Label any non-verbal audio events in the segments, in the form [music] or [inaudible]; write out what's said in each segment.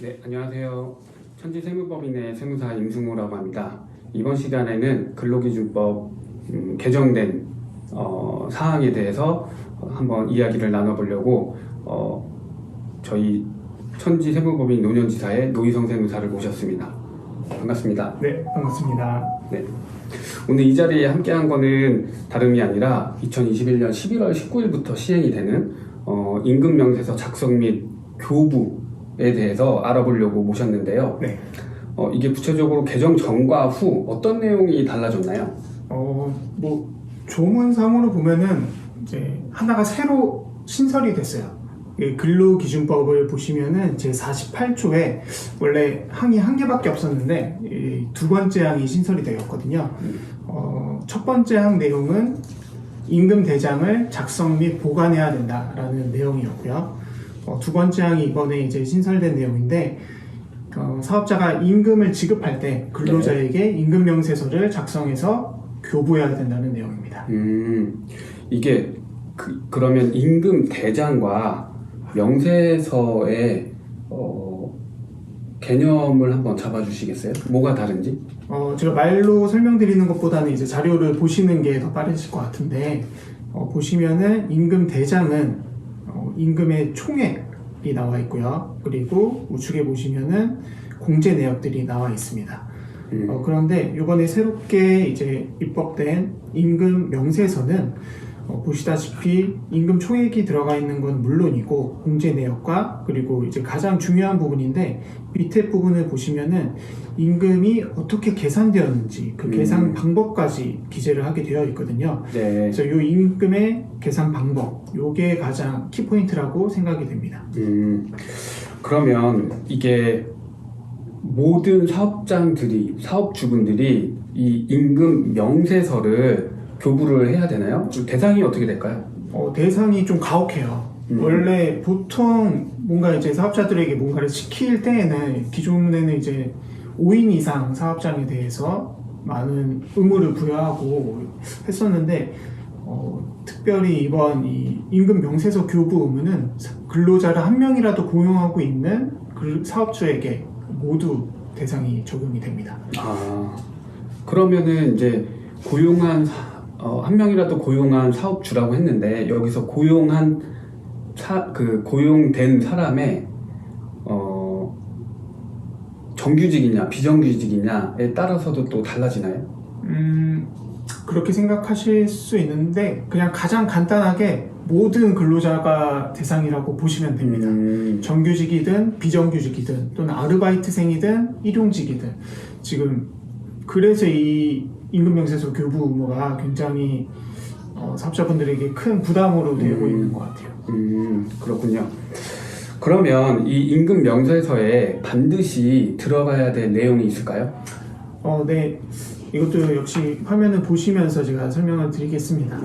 네, 안녕하세요. 천지세무법인의 세무사 임승우라고 합니다. 이번 시간에는 근로기준법 음, 개정된 어, 사항에 대해서 한번 이야기를 나눠보려고 어, 저희 천지세무법인 노년지사의 노희성 세무사를 모셨습니다. 반갑습니다. 네, 반갑습니다. 네. 오늘 이 자리에 함께한 거는 다름이 아니라 2021년 11월 19일부터 시행이 되는 어, 임금명세서 작성 및 교부에 대해서 알아보려고 모셨는데요. 네. 어, 이게 구체적으로 개정 전과 후 어떤 내용이 달라졌나요? 어, 뭐 조문상으로 보면은 이제 하나가 새로 신설이 됐어요. 이 근로기준법을 보시면은 제 48조에 원래 항이 한 개밖에 없었는데 이두 번째 항이 신설이 되었거든요. 어, 첫 번째 항 내용은 임금 대장을 작성 및 보관해야 된다라는 내용이었고요. 어, 두 번째 항이 이번에 이제 신설된 내용인데 어, 사업자가 임금을 지급할 때 근로자에게 임금 명세서를 작성해서 교부해야 된다는 내용입니다. 음, 이게 그, 그러면 임금 대장과 명세서의 어, 개념을 한번 잡아주시겠어요? 뭐가 다른지? 어, 제가 말로 설명드리는 것보다는 이제 자료를 보시는 게 더 빠르실 것 같은데 어, 보시면은 임금 대장은 어, 임금의 총액이 나와 있고요. 그리고 우측에 보시면은 공제 내역들이 나와 있습니다. 음, 어, 그런데 이번에 새롭게 이제 입법된 임금 명세서는 어, 보시다시피 임금 총액이 들어가 있는 건 물론이고 공제 내역과 그리고 이제 가장 중요한 부분인데 밑에 부분을 보시면은 임금이 어떻게 계산되었는지 그 음. 계산 방법까지 기재를 하게 되어 있거든요. 네. 그래서 이 임금의 계산 방법, 요게 가장 키 포인트라고 생각이 됩니다. 음, 그러면 이게 모든 사업장들이 사업주분들이 이 임금 명세서를 교부를 해야 되나요? 대상이 어떻게 될까요? 어, 대상이 좀 가혹해요. 음. 원래 보통 뭔가 이제 사업자들에게 뭔가를 시킬 때에는 기존에는 이제 5인 이상 사업장에 대해서 많은 의무를 부여하고 했었는데 어, 특별히 이번 이 임금 명세서 교부 의무는 근로자를 한 명이라도 고용하고 있는 그 사업주에게 모두 대상이 적용이 됩니다. 아 그러면은 이제 고용한 사- 어, 한 명이라도 고용한 사업주라고 했는데 여기서 고용한 사, 그 고용된 사람의 어, 정규직이냐 비정규직이냐에 따라서도 또 달라지나요? 음, 그렇게 생각하실 수 있는데 그냥 가장 간단하게 모든 근로자가 대상이라고 보시면 됩니다. 음, 정규직이든 비정규직이든 또는 아르바이트생이든 일용직이든 지금 그래서 이 임금명세서 교부 의무가 굉장히 어, 사업자분들에게 큰 부담으로 되고 음. 있는 것 같아요. 음, 그렇군요. 그러면 이 임금 명세서에 반드시 들어가야 될 내용이 있을까요? 어, 네. 이것도 역시 화면을 보시면서 제가 설명을 드리겠습니다.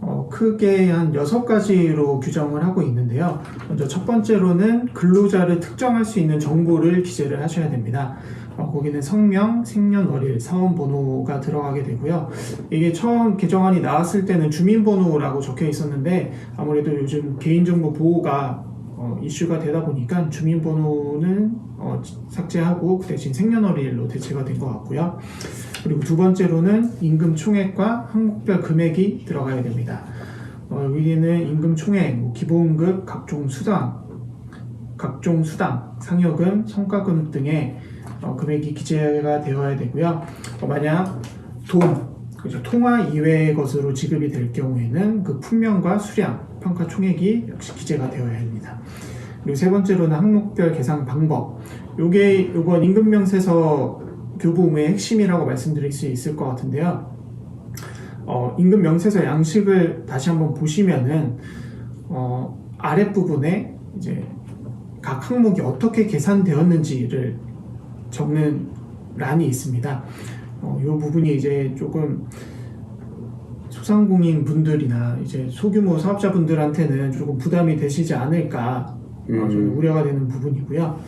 어, 크게 한 여섯 가지로 규정을 하고 있는데요. 먼저 첫 번째로는 근로자를 특정할 수 있는 정보를 기재를 하셔야 됩니다. 어, 거기는 성명, 생년월일, 사원번호가 들어가게 되고요. 이게 처음 개정안이 나왔을 때는 주민번호라고 적혀 있었는데 아무래도 요즘 개인정보 보호가 어, 이슈가 되다 보니까 주민번호는 어, 삭제하고 그 대신 생년월일로 대체가 된 것 같고요. 그리고 두 번째로는 임금 총액과 항목별 금액이 들어가야 됩니다. 어, 여기는 임금 총액, 뭐 기본급, 각종 수당, 각종 수당, 상여금, 성과금 등의 어, 금액이 기재가 되어야 되고요. 어, 만약 돈, 그죠 통화 이외의 것으로 지급이 될 경우에는 그 품명과 수량, 평가 총액이 역시 기재가 되어야 합니다. 그리고 세 번째로는 항목별 계산 방법. 요게 요번 임금명세서 교부 의무의 핵심이라고 말씀드릴 수 있을 것 같은데요. 어, 임금 명세서 양식을 다시 한번 보시면은 어, 아랫 부분에 이제 각 항목이 어떻게 계산되었는지를 적는 란이 있습니다. 어, 이 부분이 이제 조금 소상공인 분들이나 이제 소규모 사업자분들한테는 조금 부담이 되시지 않을까 어, 저는 음. 우려가 되는 부분이고요.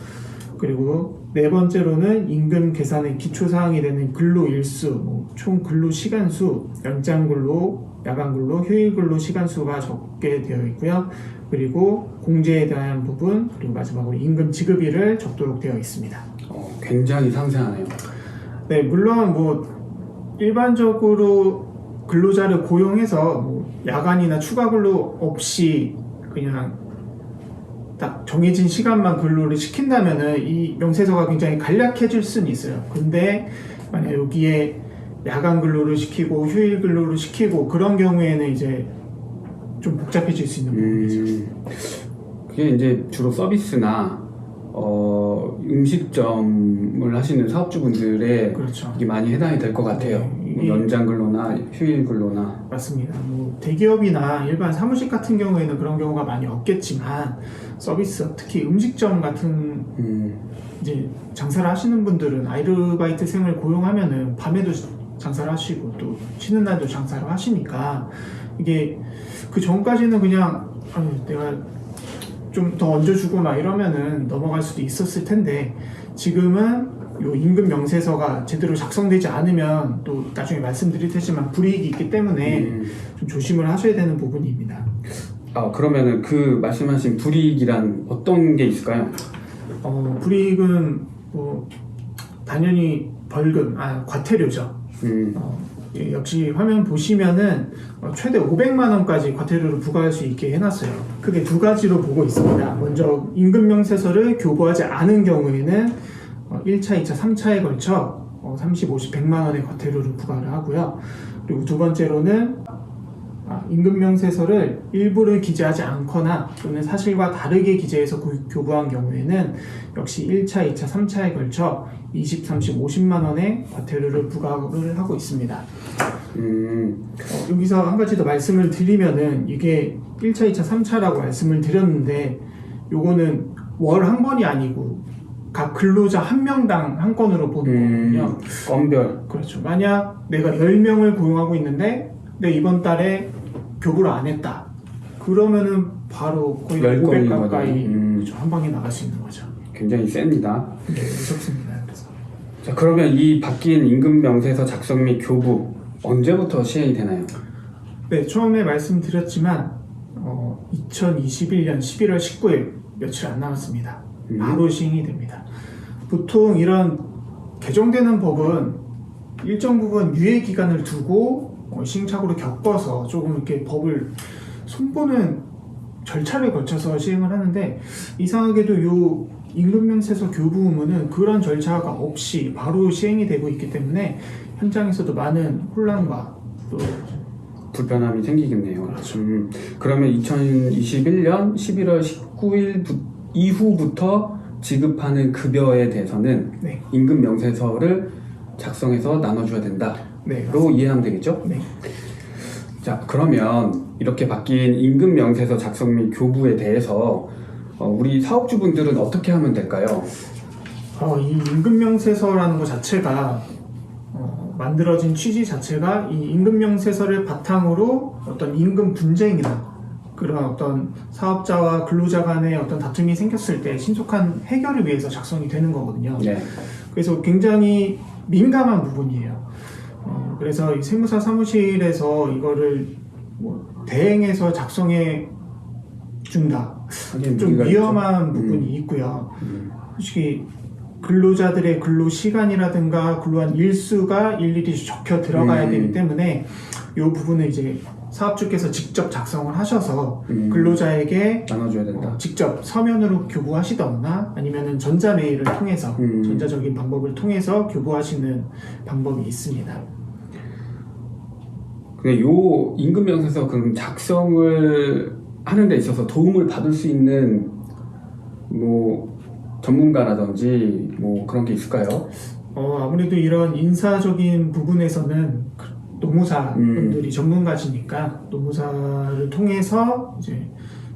그리고 네 번째로는 임금 계산의 기초 사항이 되는 근로 일수, 뭐 총 근로 시간 수, 연장 근로 야간 근로, 휴일 근로 시간 수가 적게 되어 있고요. 그리고 공제에 대한 부분 그리고 마지막으로 임금 지급일을 적도록 되어 있습니다. 어, 굉장히 상세하네요. 네, 물론 뭐 일반적으로 근로자를 고용해서 뭐 야간이나 추가 근로 없이 그냥 딱 정해진 시간만 근로를 시킨다면은 이 명세서가 굉장히 간략해질 수는 있어요. 근데 만약 여기에 야간 근로를 시키고 휴일 근로를 시키고 그런 경우에는 이제 좀 복잡해질 수 있는 부분이죠. 음, 그게 이제 주로 서비스나 어, 음식점을 하시는 사업주분들의 그렇죠. 이게 많이 해당이 될 것 같아요. 네, 뭐 연장 근로나 휴일 근로나. 맞습니다. 뭐 대기업이나 일반 사무실 같은 경우에는 그런 경우가 많이 없겠지만 서비스 특히 음식점 같은 음, 이제 장사를 하시는 분들은 아르바이트생을 고용하면은 밤에도 장사를 하시고 또 쉬는 날도 장사를 하시니까 이게 그 전까지는 그냥 아유, 내가 좀 더 얹어주고 막 이러면은 넘어갈 수도 있었을 텐데 지금은 요 임금 명세서가 제대로 작성되지 않으면 또 나중에 말씀드릴 테지만 불이익이 있기 때문에 음. 좀 조심을 하셔야 되는 부분입니다. 아 그러면은 그 말씀하신 불이익이란 어떤 게 있을까요? 어, 불이익은 뭐 당연히 벌금, 아 과태료죠. 음, 어, 예, 역시 화면 보시면은 어, 최대 500만 원까지 과태료를 부과할 수 있게 해놨어요. 크게 두 가지로 보고 있습니다. 먼저 임금 명세서를 교부하지 않은 경우에는 어, 1차, 2차, 3차에 걸쳐 어, 30, 50, 100만 원의 과태료를 부과를 하고요. 그리고 두 번째로는 아, 임금 명세서를 일부를 기재하지 않거나 또는 사실과 다르게 기재해서 고- 교부한 경우에는 역시 1차, 2차, 3차에 걸쳐 20, 30, 50만 원의 과태료를 부과를 하고 있습니다. 음, 어, 여기서 한 가지 더 말씀을 드리면은 이게 1차, 2차, 3차라고 말씀을 드렸는데 요거는 월 한 번이 아니고 각 근로자 한 명당 한 건으로 보는 음, 거거든요. 건별. 그렇죠. 만약 내가 10명을 고용하고 있는데 내 이번 달에 교부를 안 했다. 그러면은 바로 거의 열500 건인 가까이. 음. 그렇죠. 한 방에 나갈 수 있는 거죠. 굉장히 셉니다. 네, 무섭습니다. 그래서 자 그러면 이 바뀐 임금 명세서 작성 및 교부 언제부터 시행이 되나요? 네, 처음에 말씀드렸지만 어, 2021년 11월 19일 며칠 안 남았습니다. 음. 바로 시행이 됩니다. 보통 이런 개정되는 법은 일정 부분 유예 기간을 두고 어, 시행착오를 겪어서 조금 이렇게 법을 손보는 절차를 거쳐서 시행을 하는데 이상하게도 요 임금명세서 교부 의무는 그런 절차가 없이 바로 시행이 되고 있기 때문에 현장에서도 많은 혼란과 또 불편함이 생기겠네요. 그렇죠. 음, 그러면 2021년 11월 19일 이후부터 지급하는 급여에 대해서는 네, 임금 명세서를 작성해서 나눠줘야 된다 로 네, 이해하면 되겠죠? 네. 자 그러면 이렇게 바뀐 임금 명세서 작성 및 교부에 대해서 어, 우리 사업주분들은 어떻게 하면 될까요? 어, 이 임금명세서라는 것 자체가 어, 만들어진 취지 자체가 이 임금명세서를 바탕으로 어떤 임금 분쟁이나 그런 어떤 사업자와 근로자 간의 어떤 다툼이 생겼을 때 신속한 해결을 위해서 작성이 되는 거거든요. 네. 그래서 굉장히 민감한 부분이에요. 어, 그래서 이 세무사 사무실에서 이거를 뭐 대행해서 작성해 준다. 좀 위험한 있죠. 부분이 있고요. 음. 솔직히 근로자들의 근로 시간이라든가 근로한 일수가 일일이 적혀 들어가야 음. 되기 때문에 이 부분은 이제 사업주께서 직접 작성을 하셔서 음. 근로자에게 나눠줘야 된다. 어, 직접 서면으로 교부하시거나 아니면은 전자 메일을 통해서 음. 전자적인 방법을 통해서 교부하시는 방법이 있습니다. 근데 요 임금 명세서 그럼 작성을 하는 데 있어서 도움을 받을 수 있는 뭐 전문가라든지 뭐 그런 게 있을까요? 어, 아무래도 이런 인사적인 부분에서는 그 노무사분들이 전문가시니까 노무사를 통해서 이제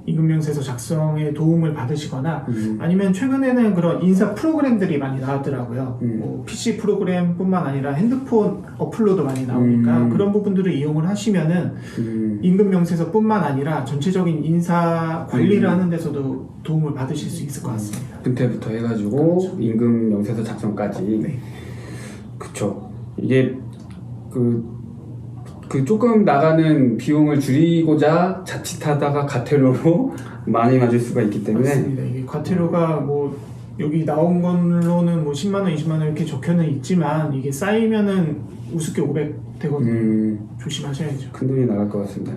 임금명세서 작성에 도움을 받으시거나 음. 아니면 최근에는 그런 인사 프로그램들이 많이 나왔더라고요. 음. 뭐 PC 프로그램뿐만 아니라 핸드폰 어플로도 많이 나오니까 음. 그런 부분들을 이용을 하시면은 음. 임금명세서뿐만 아니라 전체적인 인사 관리를 음. 하는 데서도 도움을 받으실 수 있을 것 같습니다. 근태부터 해가지고 그렇죠. 임금 명세서 작성까지 네. 그쵸 이게 그 그 조금 나가는 비용을 줄이고자 자칫하다가 가태료로 [laughs] 많이 맞을 수가 있기 때문에 맞습니다. 이게 과태료가 뭐 여기 나온 걸로는 뭐 10만 원, 20만 원 이렇게 적혀는 있지만 이게 쌓이면은 우습게 500 되거든요. 음, 조심하셔야죠. 큰 돈이 나갈 것 같습니다.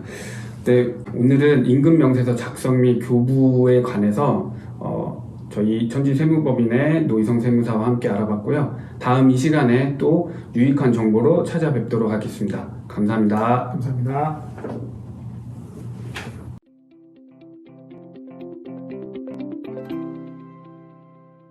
네, 오늘은 임금 명세서 작성 및 교부에 관해서 어, 저희 천지 세무법인의 노희성 세무사와 함께 알아봤고요. 다음 이 시간에 또 유익한 정보로 찾아뵙도록 하겠습니다. 감사합니다. 감사합니다.